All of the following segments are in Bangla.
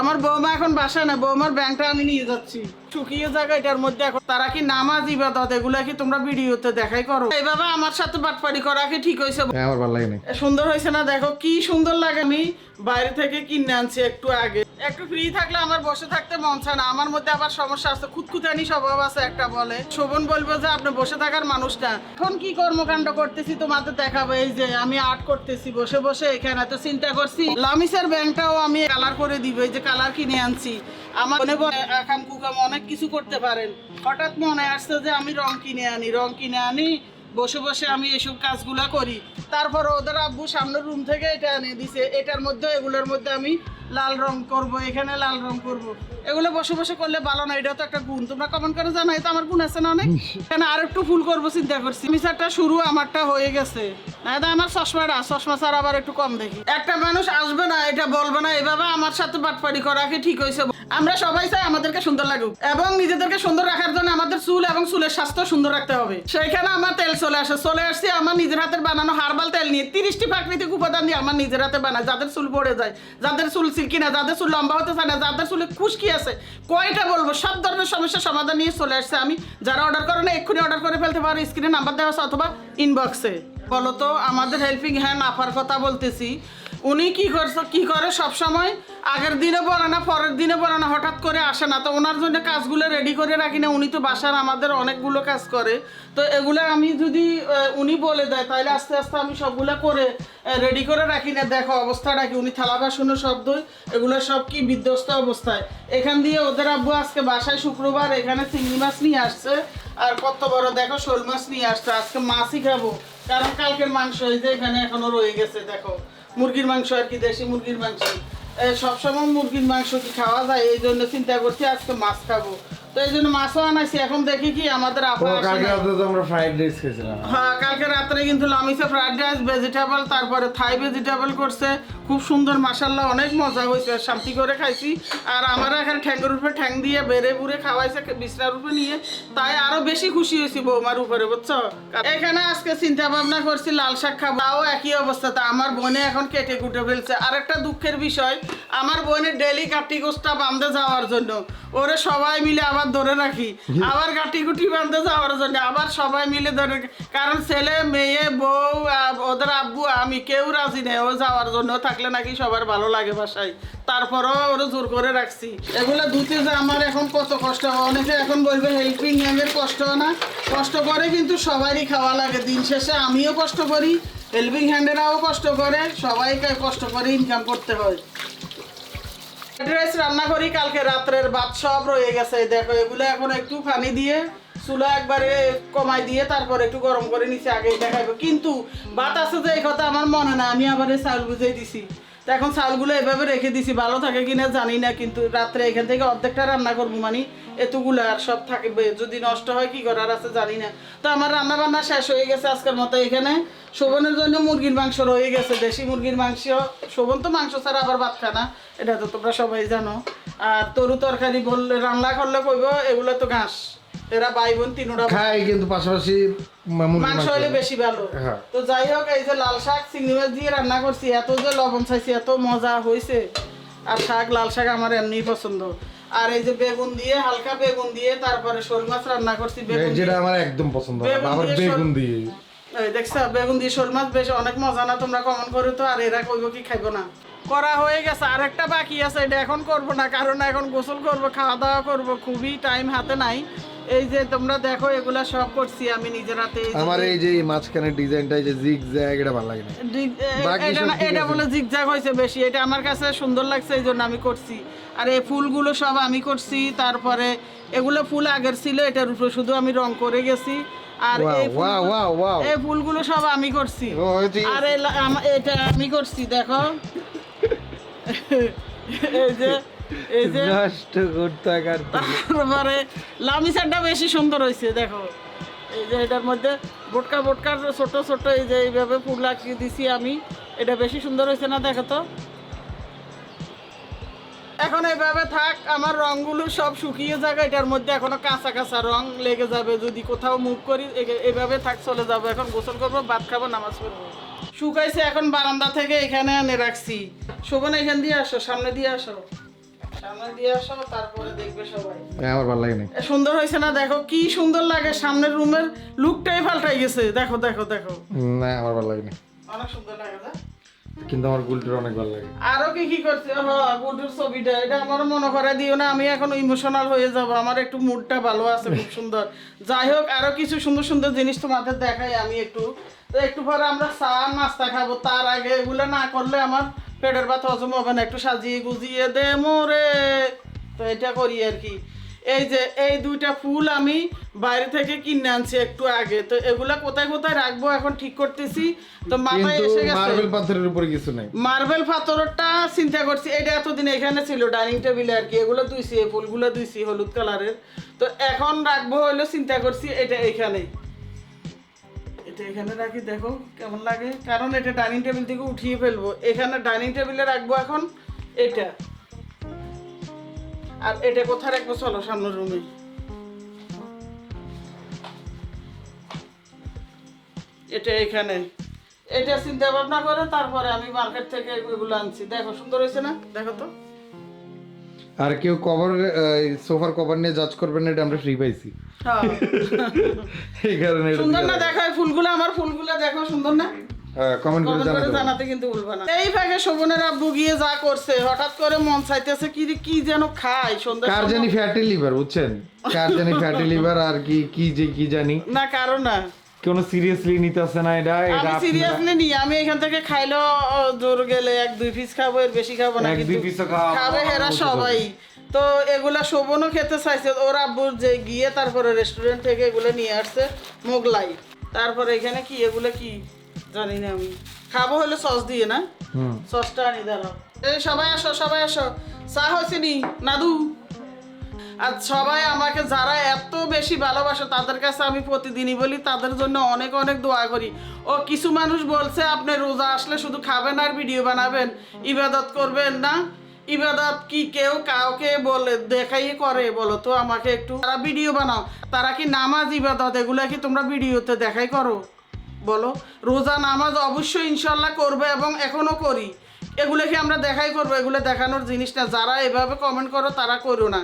আমার বৌমা এখন বাসায় না বৌমার ব্যাংকটা আমি নিয়ে যাচ্ছি। শুকিয়ে জায়গা এটার মধ্যে এখন। তারা কি নামাজ ইবাদত এগুলা কি তোমরা ভিডিওতে দেখাই করো? এইভাবে আমার সাথে বাটপাড়ি করা কি ঠিক হয়েছে? হ্যাঁ আমার ভালো লাগে না সুন্দর হয়েছে না? দেখো কি সুন্দর লাগে। আমি বাইরে থেকে কিনে আনছি একটু আগে। একটু ফ্রি থাকলে আমার বসে থাকতে মন চায় না। আমার মধ্যে আবার সমস্যা আছে, খুঁতখুতানি স্বভাব আছে একটা বলে। শোভন বলব যে, আপনি বসে থাকার মানুষ না। এখন কি কর্মকাণ্ড করতেছি তোমাদের দেখাবো, এই যে আমি আর্ট করতেছি, বসে বসে এখানে তো চিন্তা করছি। লামিসের ব্যাংকটাও আমি কালার করে দিব, এই যে কালার কিনে আনছি। আমার মনে আকাম কুকাম অনেক কিছু করতে পারেন। হঠাৎ মনে আসছে যে, আমি রং কিনে আনি, রং কিনে আনি বসে বসে আমি এসব কাজগুলো করি। তারপর ওদের আব্বু সামনের রুম থেকে এটা এনে দিছে। এটার মধ্যে, এগুলোর মধ্যে আমি লাল রং করব, এখানে লাল রং করব। এগুলো বসে বসে করলে ভালো না এটা তো একটা গুণ। তোমরা কমেন্ট করে জানো এটা আমার গুণ আছে না অনেক? এখানে আর একটু ফুল করব, চিন্তা করছি। মিসারটা শুরু আমারটা হয়ে গেছে। না আমার চশমাটা, চশমা ছাড়া আবার একটু কম দেখি। একটা মানুষ আসবে না, এটা বলবে না, এভাবে আমার সাথে বাটপাড়ি করা কি ঠিক হয়েছে আমরা সবাই চাই আমাদেরকে সুন্দর লাগুক এবং নিজেদেরকে সুন্দর রাখার জন্য আমাদের চুল এবং চুলের স্বাস্থ্য সুন্দর রাখতে হবে। সেইখানে আমার তেল চলে আসে। চলে আসছে আমার নিজের হাতের বানানো হার্বাল তেল নিয়ে। তিরিশটি প্রাকৃতিক উপাদান দিয়ে আমার নিজের হাতে বানায়। যাদের চুল পড়ে যায়, যাদের চুল সিল্কি না, যাদের চুল লম্বা হতে চায় না, যাদের চুলে খুশকি আছে, কয়টা বলব? সব ধরনের সমস্যার সমাধান নিয়ে চলে আসছে আমি। যারা অর্ডার করে না, এক্ষুনি অর্ডার করে ফেলতে পারো। স্ক্রিনে নাম্বার দেওয়া আছে অথবা ইনবক্সে বলো তো আমাদের হেল্পিং হ্যান্ড আপার কথা বলতেছি। উনি কি করছে, কি করে সব সময় আগের দিনে বলে না, পরের দিনে বলে না, হঠাৎ করে আসে না। তো ওনার জন্য কাজগুলো রেডি করে রাখি না। উনি তো বাসার আমাদের অনেকগুলো কাজ করে। তো এগুলো আমি যদি উনি বলে দেয়, তাহলে আস্তে আস্তে আমি সবগুলো করে রেডি করে রাখি না। দেখো অবস্থাটা কি উনি থালা বাসনের শব্দ, এগুলো সব কি বিধ্বস্ত অবস্থায়। এখান দিয়ে ওদের আব্বু আজকে বাসায় শুক্রবার, এখানে চিংড়ি মাছ নিয়ে আসছে। আর কত বড়, দেখো শোল মাছ নিয়ে আসছে। আজকে মাছই খাব। কারণ কালকের মাংস এই যে এখানে এখনও রয়ে গেছে দেখো। মুরগির মাংস আর কি দেশি মুরগির মাংস। সবসময় মুরগির মাংস কি খাওয়া যায়? এই জন্য চিন্তা করছি আজকে মাছ খাব। তো এই জন্য মাছও আনাইছি। এখন দেখি কি আমাদের আমরা ফ্রাইড রাইস খেয়েছিলাম। হ্যাঁ কালকে রাত্রে কিন্তু লামিসে ফ্রাইড রাইস ভেজিটেবল তারপরে থাই ভেজিটেবল করছে। খুব সুন্দর মাসাল্লাহ অনেক মজা হয়েছে। শান্তি করে খাইছি। আর আমার এখানে ঠ্যাঙ্গের উপরে ঠ্যাং দিয়ে বেড়ে বুড়ে খাওয়াইছে বিছনার উপরে নিয়ে। তাই আরও বেশি খুশি হয়েছি বৌমার উপরে বুঝছ? এখানে আজকে চিন্তা ভাবনা করছি লাল শাক খাব। তাও একই অবস্থাতে আমার বোনে এখন কেটে কুটে ফেলছে। আর একটা দুঃখের বিষয় আমার বোনের ডেলি কাটি গোষ্ঠটা বাঁধতে যাওয়ার জন্য। ওরে সবাই মিলে আবার ধরে রাখি। আবার কাটি কুটি বাঁধতে যাওয়ার জন্য। আবার সবাই মিলে ধরে কারণ ছেলে মেয়ে বউ ওদের আব্বু আমি কেউ রাজি নেই ও যাওয়ার জন্য থাকলে নাকি সবার ভালো লাগে বাসায়। তারপরও ওরা জোর করে রাখছি। এগুলো ধুতে যে আমার এখন কত কষ্ট হয়। অনেকে এখন বলবে হেল্পিং হ্যান্ডের কষ্ট না। কষ্ট করে কিন্তু সবারই খাওয়া লাগে। দিন শেষে আমিও কষ্ট করি হেল্পিং হ্যান্ডেরাও কষ্ট করে। সবাইকে কষ্ট করে ইনকাম করতে হয়। ফ্রাইড রাইস রান্না করি কালকে রাত্রের ভাত সব রয়ে গেছে। দেখো, এগুলো এখন একটু পানি দিয়ে চুলা একবারে কমাই দিয়ে তারপর একটু গরম করে নিচে আগেই দেখাবো কিন্তু আছে যে এই কথা আমার মনে না আমি আবার চাউল বুঝাই দিছি। তো এখন চাউলগুলো এভাবে রেখে দিছি, ভালো থাকে কিনা জানি না, কিন্তু রাত্রে এখান থেকে অর্ধেকটা রান্না করব মানে এতগুলো আর সব থাকবে, যদি নষ্ট হয় কি করার আছে জানি না। তো আমার রান্না বান্না শেষ হয়ে গেছে আজকের মতো এখানে। শোভনের জন্য মুরগির মাংস রয়ে গেছে, দেশি মুরগির মাংস। শোভন তো মাংস ছাড়া আবার ভাত খায় না, এটা তো তোমরা সবাই জানো। আর তরু তরকারি বললে রান্না করলে কইব, এগুলো তো ঘাস। এরা ভাই বোন তিনোটা খাই কিন্তু পাশাপাশি মাংস হলে বেশি ভালো। হ্যাঁ। তো যাই হোক এই যে লাল শাক চিংড়ি মাছ দিয়ে রান্না করছি এত যে লবণ চাইছি এত মজা হয়েছে। আর শাক লাল শাক আমার এমনি পছন্দ। আর এই যে বেগুন দিয়ে হালকা বেগুন দিয়ে তারপরে শোল মাছ রান্না করছি বেগুন যেটা আমার একদম পছন্দ হয় বেগুন দিয়ে বেগুন দিয়ে। এই দেখছ বেগুন দিয়ে শোল মাছ বেশ অনেক মজা না তোমরা কমন করো তো আর এরা কইব কি খাইবো না। করা হয়ে গেছে আর একটা বাকি আছে এটা এখন করব না কারণ এখন গোসল করব খাওয়া দাওয়া করব খুবই টাইম হাতে নাই। এই যে তোমরা দেখো এগুলা সব করছি আমি নিজের হাতে। আমার এই যে মাঝখানে ডিজাইনটা এই যে জিগ জ্যাগ এটা ভালো লাগে না। এটা বলে জিগজাগ হয়েছে বেশি এটা আমার কাছে সুন্দর লাগছে এই জন্য আমি করছি। আর এই ফুলগুলো সব আমি করছি তারপরে এগুলো ফুল আগের ছিল এটার উপরে শুধু আমি রং করে গেছি। আর এই ফুলগুলো- সব আমি করছি। আর এটা আমি করছি দেখো। এই যে এই যে নষ্ট করতে কার তারপরে লামিসারটা বেশি সুন্দর হয়েছে দেখো। এই যে এটার মধ্যে বোটকা বোটকার ছোট ছোট এই যে এইভাবে ফুল লাগিয়ে দিছি আমি। এটা বেশি সুন্দর হয়েছে না দেখো তো? এখন এইভাবে থাক আমার রংগুলো সব শুকিয়ে যাবে এটার মধ্যে এখনও কাঁচা কাঁচা রং লেগে যাবে। যদি কোথাও মুভ করি এভাবে থাক চলে যাব। এখন গোসল করব ভাত খাব নামাজ পড়ব। শুকাইছে এখন বারান্দা থেকে এখানে এনে রাখছি। শোভন এখান দিয়ে আসো সামনে দিয়ে আসো। আমার ভালো লাগে না সুন্দর হয়েছে না? দেখো কি সুন্দর লাগে। সামনের রুমের লুকটাই পাল্টাই গেছে। দেখো দেখো দেখো। না আমার ভালো লাগে না অনেক সুন্দর লাগে না? কিন্তু আমার গুলটির অনেক ভালো লাগে। আরও কি কি করছে? হ্যাঁ গুডুর ছবিটা। এটা আমার মনে করে দিও না আমি এখন ইমোশনাল হয়ে যাব। আমার একটু মুডটা ভালো আছে খুব সুন্দর। যাই হোক আরও কিছু সুন্দর সুন্দর জিনিস তোমাদের দেখাই আমি একটু। তো একটু পরে আমরা চা নাস্তা খাব। তার আগে এগুলো না করলে আমার পেটের ভাত হজম হবে না একটু সাজিয়ে গুজিয়ে দে মোরে। তো এটা করি আর কি। এই যে এই দুইটা ফুল আমি বাইরে থেকে কিনে আনছি একটু আগে। তো এগুলা কোথায় কোথায় রাখব এখন ঠিক করতেছি। তো মাথায় এসে গেছে। মার্বেল পাথরের উপরে কিছু নাই। মার্বেল পাথরটা চিন্তা করছি এটা এতদিন এখানে ছিল ডাইনিং টেবিলে আর কি। এগুলো দুইছি এই ফুলগুলো দুইছি হলুদ কালারের। তো এখন রাখব হলো চিন্তা করছি এটা এখানে এখানে রাখি, দেখো কেমন লাগে। কারণ এটা ডাইনিং টেবিল থেকে উঠিয়ে ফেলব। এখানে ডাইনিং টেবিলে রাখব এখন এটা। আর এটা কোথায় রাখব চলো সামনের রুমে এটা এখানে। এটা চিন্তা ভাবনা করে তারপরে আমি মার্কেট থেকে এগুলো আনছি। দেখো, সুন্দর হয়েছে না? দেখো তো। আর কেউ কভার সোফার কভার নিয়ে জাজ করবেন না এটা আমরা ফ্রি পাইছি। হ্যাঁ। এই কারণে সুন্দর না? দেখো ফুলগুলো আমার ফুলগুলো দেখো সুন্দর না? কমেন্ট করে জানাতে কিন্তু ভুলবা না। এই ফাঁকে শোভনের আব্বু গিয়ে যা করছে হঠাৎ করে মন চাইতেছে কি কি যেন খায় সন্ধ্যা কার জানি ফ্যাটি লিভার বুঝছেন? কার জানি ফ্যাটি লিভার আর কি কি যে কি জানি। না কারও না। কোনো সিরিয়াসলি নিতেছে না এটা আমি সিরিয়াসলি নি আমি এখান থেকে খাইলেও ও, জোর গেলে এক দুই পিস খাব এর বেশি খাব না এক দুই পিসও খাওয়া- খাবে হেরা সবাই। তো এগুলা শোভনও খেতে চাইছে ওর আব্বুর যে গিয়ে তারপরে রেস্টুরেন্ট থেকে এগুলো নিয়ে আসছে মোগলাই। তারপরে এখানে কি এগুলো কি? জানি না আমি। খাব হলে সস দিয়ে না? সসটা আনি দাঁড়াও। এই সবাই আসো সবাই আসো। চা হয়েছে নি? নাদু? আর সবাই আমাকে যারা এত বেশি ভালোবাসে তাদের কাছে আমি প্রতিদিনই বলি, তাদের জন্য অনেক অনেক দোয়া করি। ও, কিছু মানুষ বলছে, আপনি রোজা আসলে শুধু খাবেন আর ভিডিও বানাবেন। ইবাদত করবেন না। ইবাদত কি কেউ কাউকে বলে দেখাই করে বলো তো আমাকে একটু। তারা ভিডিও বানাও। তারা কি নামাজ, ইবাদত, এগুলা কি তোমরা ভিডিওতে দেখাই করো? বলো। রোজা নামাজ অবশ্যই ইনশাল্লাহ করবে এবং এখনও করি। এগুলো কি আমরা দেখাই করব, এগুলো দেখানোর জিনিস না। যারা এভাবে কমেন্ট করো, তারা করো না।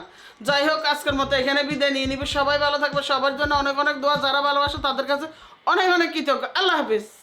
যাই হোক, আজকের মতো এখানে বিদায় নিয়ে নিবে। সবাই ভালো থাকবে, সবার জন্য অনেক অনেক দোয়া। যারা ভালোবাসে তাদের কাছে অনেক অনেক কৃতজ্ঞ। আল্লাহ হাফিজ।